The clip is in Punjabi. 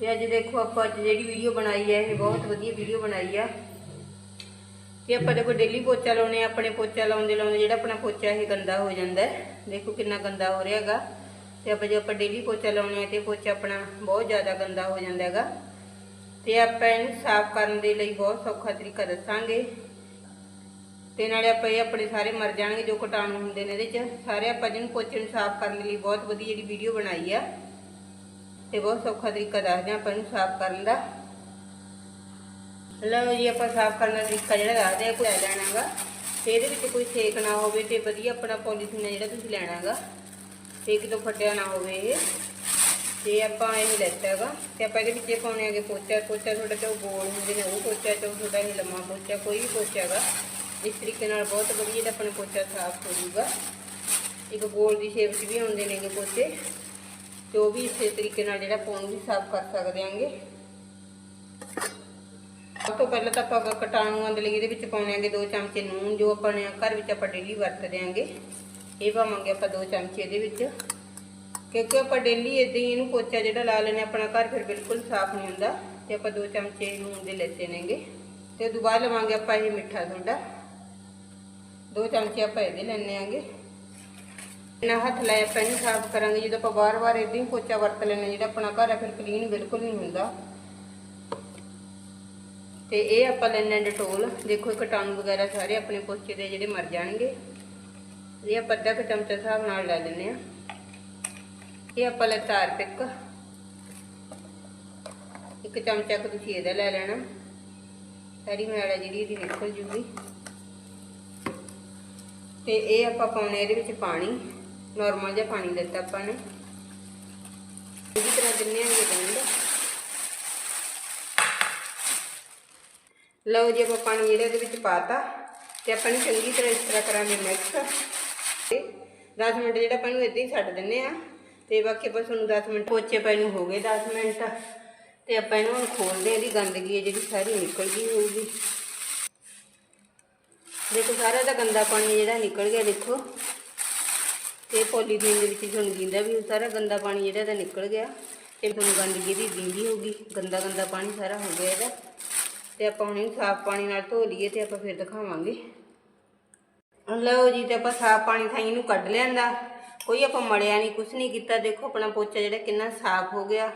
ਤੇ ਅੱਜ ਦੇਖੋ ਆਪਾਂ ਅੱਜ ਜਿਹੜੀ ਵੀਡੀਓ ਬਣਾਈ ਹੈ ਇਹ ਬਹੁਤ ਵਧੀਆ ਵੀਡੀਓ ਬਣਾਈ ਆ। ਤੇ ਆਪਾਂ ਦੇਖੋ ਡੇਲੀ ਪੋਚਾ ਲਾਉਨੇ ਆ, ਆਪਣੇ ਪੋਚਾ ਲਾਉਂਦੇ ਲਾਉਂਦੇ ਜਿਹੜਾ ਆਪਣਾ ਪੋਚਾ ਇਹ ਗੰਦਾ ਹੋ ਜਾਂਦਾ ਦੇਖੋ ਕਿੰਨਾ ਗੰਦਾ ਹੋ ਰਿਹਾ ਹੈਗਾ। ਤੇ ਆਪਾਂ ਜੇ ਆਪਾਂ ਡੇਲੀ ਪੋਚਾ ਲਾਉਨੇ ਆ ਤੇ ਪੋਚਾ ਆਪਣਾ ਬਹੁਤ ਜ਼ਿਆਦਾ ਗੰਦਾ ਹੋ ਜਾਂਦਾ ਹੈਗਾ। ਤੇ ਆਪਾਂ ਇਹਨੂੰ ਸਾਫ਼ ਕਰਨ ਦੇ ਲਈ ਬਹੁਤ ਸੌਖਾ ਤਰੀਕਾ ਦੱਸਾਂਗੇ। ਤੇ ਨਾਲੇ ਆਪਾਂ ਇਹ ਆਪਣੇ ਸਾਰੇ ਮਰ ਜਾਣਗੇ ਜੋ ਕਟਾਣੂ ਹੁੰਦੇ ਨੇ ਇਹਦੇ ਚ। ਸਾਰੇ ਆਪਾਂ ਜਿਹਨੂੰ ਪੋਚੇ ਨੂੰ ਸਾਫ਼ ਕਰਨ ਲਈ ਬਹੁਤ ਵਧੀਆ ਜਿਹੜੀ ਵੀਡੀਓ ਬਣਾਈ ਆ। ਤੇ ਬਹੁਤ ਸੌਖਾ ਤਰੀਕਾ ਦੱਸਦੇ ਹਾਂ, ਆਪਾਂ ਇਹਨੂੰ ਸਾਫ਼ ਕਰਨ ਦਾ। ਲਓ ਜੀ, ਆਪਾਂ ਸਾਫ਼ ਕਰਨ ਦਾ ਤਰੀਕਾ ਜਿਹੜਾ ਦੱਸਦੇ ਆ ਕੋਈ ਲੈ ਲੈਣਾਗਾ। ਤੇ ਇਹਦੇ ਵਿੱਚ ਕੋਈ ਸੇਕ ਨਾ ਹੋਵੇ ਤੇ ਵਧੀਆ ਆਪਣਾ ਪੋਲੀਥੀਨ ਹੈ ਜਿਹੜਾ ਤੁਸੀਂ ਲੈਣਾਗਾ। ਤੇ ਕਿਤੋਂ ਫਟਿਆ ਨਾ ਹੋਵੇ ਇਹ। ਤੇ ਆਪਾਂ ਇਹ ਲੈਤਾ ਹੈਗਾ ਤੇ ਆਪਾਂ ਇਹਦੇ ਵਿੱਚ ਪਾਉਣੇ ਹੈਗੇ ਪੋਚਾ। ਪੋਚਾ ਤੁਹਾਡਾ ਚਾਹੋ ਗੋਲ ਹੁੰਦੇ ਨੇ, ਉਹ ਪੋਚਾ ਚਾਹੋ ਤੁਹਾਡਾ ਇਹ ਲੰਮਾ ਪੋਚਾ, ਕੋਈ ਵੀ ਪੋਚਾ ਹੈਗਾ ਇਸ ਤਰੀਕੇ ਨਾਲ ਬਹੁਤ ਵਧੀਆ ਜਿਹੜਾ ਆਪਣਾ ਪੋਚਾ ਸਾਫ਼ ਹੋ ਜਾਊਗਾ ਇੱਕ ਗੋਲ ਦੀ ਸ਼ੇਪ 'ਚ ਵੀ ਆਉਂਦੇ ਨੇਗੇ ਪੋਚੇ। ਤੇ ਉਹ ਵੀ ਇਸੇ ਤਰੀਕੇ ਨਾਲ ਜਿਹੜਾ ਆਪਾਂ ਵੀ ਸਾਫ਼ ਕਰ ਸਕਦੇ ਆਂਗੇ। ਸਭ ਤੋਂ ਪਹਿਲਾਂ ਤਾਂ ਆਪਾਂ ਕਟਾਣੂਆਂ ਦੇ ਲਈ ਇਹਦੇ ਵਿੱਚ ਪਾਉਣੇ ਆਂਗੇ 2 ਚਮਚੇ ਨੂਨ ਜੋ ਆਪਾਂ ਨੇ ਘਰ ਵਿੱਚ ਆਪਾਂ ਡੇਲੀ ਵਰਤਦੇ ਆਂਗੇ। ਇਹ ਪਾਵਾਂਗੇ ਆਪਾਂ 2 ਚਮਚੇ ਇਹਦੇ ਵਿੱਚ। ਕਿਉਂਕਿ ਆਪਾਂ ਡੇਲੀ ਇਦਾਂ ਹੀ ਇਹਨੂੰ ਪੋਚਾ ਜਿਹੜਾ ਲਾ ਲੈਨੇ ਆਪਣਾ ਘਰ ਫਿਰ ਬਿਲਕੁਲ ਸਾਫ਼ ਨਹੀਂ ਹੁੰਦਾ ਤੇ ਆਪਾਂ 2 ਚਮਚੇ ਨੂਨ ਦੇ ਲੈਤੇ ਨੇਗੇ। ਤੇ ਦੁਬਾਰਾ ਲਵਾਂਗੇ ਆਪਾਂ ਇਹ ਮਿੱਠਾ ਸੋਡਾ। 2 ਚਮਚੇ ਆਪਾਂ ਇਹਦੇ ਲੈਣੇ ਆਂਗੇ। ਨਾ ਹੱਥ ਲਾਇਆ ਆਪਾਂ ਇਹਨੂੰ ਸਾਫ਼ ਕਰਾਂਗੇ, ਜਦੋਂ ਆਪਾਂ ਵਾਰ-ਵਾਰ ਇਦਾਂ ਹੀ ਪੋਚਾ ਵਰਤ ਲੈਣੇ ਜਿਹੜਾ ਆਪਣਾ ਘਰ ਹੈ, ਫਿਰ ਕਲੀਨ ਬਿਲਕੁਲ ਨਹੀਂ ਹੁੰਦਾ। ਤੇ ਇਹ ਆਪਾਂ ਲੈਣਾ ਡਟੋਲ, ਦੇਖੋ ਇਹ ਵਗੈਰਾ ਸਾਰੇ ਆਪਣੇ ਪੋਚੇ ਦੇ ਜਿਹੜੇ ਮਰ ਜਾਣਗੇ। ਇਹ ਆਪਾਂ ਅੱਧਾ ਕੁ ਚਮਚਾ ਹਿਸਾਬ ਨਾਲ ਲੈ ਲੈਂਦੇ ਆ ਇਹ ਆਪਾਂ ਲੈ ਚਾਰ ਪਿੱਕ। ਇੱਕ ਚਮਚਾ ਕੁ ਤੁਸੀਂ ਇਹਦਾ ਲੈ ਲੈਣਾ। ਸਾਰੀ ਮੈਲ ਹੈ ਜਿਹੜੀ ਇਹਦੀ ਨਿਕਲ ਜੂਗੀ। ਤੇ ਇਹ ਆਪਾਂ ਪਾਉਣੇ ਇਹਦੇ ਵਿੱਚ ਪਾਣੀ। ਨੋਰਮਲ ਜਿਹਾ ਪਾਣੀ ਦਿੱਤਾ ਆਪਾਂ ਨੇ। ਪੂਰੀ ਤਰ੍ਹਾਂ ਦਿੰਨੇ ਆਂਗੇ ਗੰਢ ਲਓ ਜੀ, ਆਪਾਂ ਪਾਣੀ ਜਿਹੜਾ ਇਹਦੇ ਵਿੱਚ ਪਾਤਾ ਤੇ ਆਪਾਂ ਨੂੰ ਚੰਗੀ ਤਰ੍ਹਾਂ ਇਸ ਤਰ੍ਹਾਂ ਕਰਾਂਗੇ ਮਿਕਸ ਤੇ 10 ਮਿੰਟ ਜਿਹੜਾ ਆਪਾਂ ਨੂੰ ਇਦਾਂ ਹੀ ਛੱਡ ਦਿੰਨੇ ਆ। ਤੇ ਬਾਕੀ ਆਪਾਂ ਤੁਹਾਨੂੰ 10 ਮਿੰਟ ਪੋਚੇ ਪੈ ਨੂੰ ਹੋ ਗਏ 10 ਮਿੰਟ। ਤੇ ਆਪਾਂ ਇਹਨੂੰ ਹੁਣ ਖੋਲਦੇ ਆ ਇਹਦੀ ਗੰਦਗੀ ਹੈ ਜਿਹੜੀ ਸਾਰੀ ਨਿਕਲ ਗਈ ਹੋਊਗੀ। ਦੇਖੋ, ਸਾਰਾ ਦਾ ਗੰਦਾ ਪਾਣੀ ਜਿਹੜਾ ਨਿਕਲ ਗਿਆ, ਦੇਖੋ। ਪੋਲੀਥੀਨ ਦੇ ਵਿੱਚ ਤੁਹਾਨੂੰ ਦਿੰਦਾ ਵੀ ਸਾਰਾ ਗੰਦਾ ਪਾਣੀ ਜਿਹੜਾ ਇਹਦਾ ਨਿਕਲ ਗਿਆ ਤੇ ਤੁਹਾਨੂੰ ਗੰਦਗੀ ਦੀ ਦਿੰਦੀ ਹੋਊਗੀ, ਗੰਦਾ ਗੰਦਾ ਪਾਣੀ ਸਾਰਾ ਹੋ ਗਿਆ ਇਹਦਾ। ਤੇ ਆਪਾਂ ਹੁਣ ਇਹਨੂੰ ਸਾਫ਼ ਪਾਣੀ ਨਾਲ ਧੋ ਲਈਏ ਤੇ ਆਪਾਂ ਫਿਰ ਦਿਖਾਵਾਂਗੇ। ਲਓ ਜੀ ਤੇ ਆਪਾਂ ਸਾਫ਼ ਪਾਣੀ ਥਾਈ ਇਹਨੂੰ ਕੱਢ ਲਿਆਂਦਾ। ਕੋਈ ਆਪਾਂ ਮੜਿਆ ਨਹੀਂ ਕੁਛ ਨਹੀਂ ਕੀਤਾ। ਦੇਖੋ ਆਪਣਾ ਪੋਚਾ ਜਿਹੜਾ ਕਿੰਨਾ ਸਾਫ਼ ਹੋ ਗਿਆ।